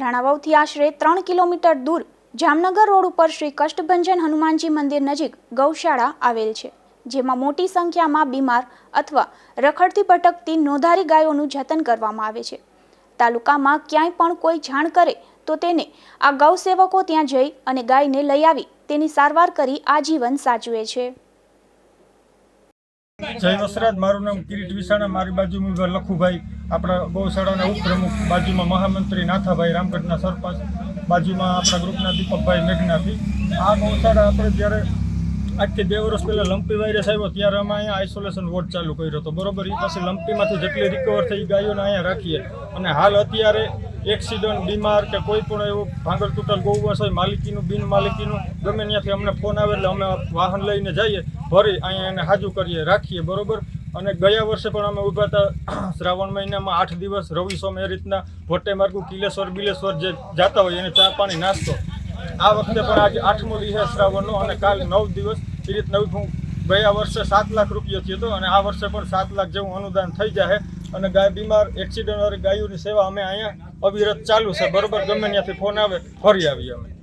રાણાવાવથી આશરે ત્રણ કિલોમીટર દૂર જામનગર રોડ ઉપર શ્રી કષ્ટભંજન હનુમાનજી મંદિર નજીક ગૌશાળા આવેલ છે, જેમાં મોટી સંખ્યામાં બીમાર અથવા રખડતી ભટકતી નોંધારી ગાયોનું જતન કરવામાં આવે છે. તાલુકામાં ક્યાંય પણ કોઈ જાણ કરે તો તેને આ ગૌસેવકો ત્યાં જઈ અને ગાયને લઈ આવી તેની સારવાર કરી આજીવન સાચવે છે. જય વસરાજ, મારું નામ કિરીટ વિસાણા, મારી બાજુમાં લખુભાઈ. આપણા ગૌશાળાના ઉપપ્રમુખ બાજુમાં મહામંત્રી નાથાભાઈ રામગઢના સરપંચ, બાજુમાં આપણા ગ્રુપના દીપકભાઈ મેઘનાથી. આ ગૌશાળા આપણે જ્યારે આજથી બે વર્ષ પહેલાં લંપી વાયરસ આવ્યો, ત્યારે અમે અહીંયા આઇસોલેશન વોર્ડ ચાલુ કર્યો હતો, બરોબર? એ પાસે લંપીમાંથી જેટલી રિકવર થઈ ગાયોને અહીંયા રાખીએ. અને હાલ અત્યારે એક્સિડન્ટ, બીમાર કે કોઈ પણ એવું ભાંગર તૂટલ ગૌવંશ હોય માલિકીનું, બિન માલિકીનું, ગમે ત્યાંથી અમને ફોન આવે એટલે અમે વાહન લઈને જઈએ ભરી અહીંયા એને હાજુ કરીએ, રાખીએ, બરોબર? અને ગયા વર્ષે પણ અમે ઊભા હતા, શ્રાવણ મહિનામાં આઠ દિવસ રવિ સોમ એ રીતના ભટ્ટે માર્ગુ કિલેશ્વર, બિલેશ્વર જે જાતા હોય એને ચા પાણી નાસ્તો. આ વખતે પણ આજે આઠમો દિવસ શ્રાવણનો અને કાલ નવ દિવસ એ રીતના હું ગયા વર્ષે સાત લાખ રૂપિયો થયો હતો અને આ વર્ષે પણ સાત લાખ જેવું અનુદાન થઈ જાય અને ગાય બીમાર એક્સિડન્ટ વાળી ગાયોની સેવા અમે અહીંયા અવિરત ચાલુ છે. બરોબર ગમે ત્યાંથી ફોન આવે ફરી આવીએ અમે.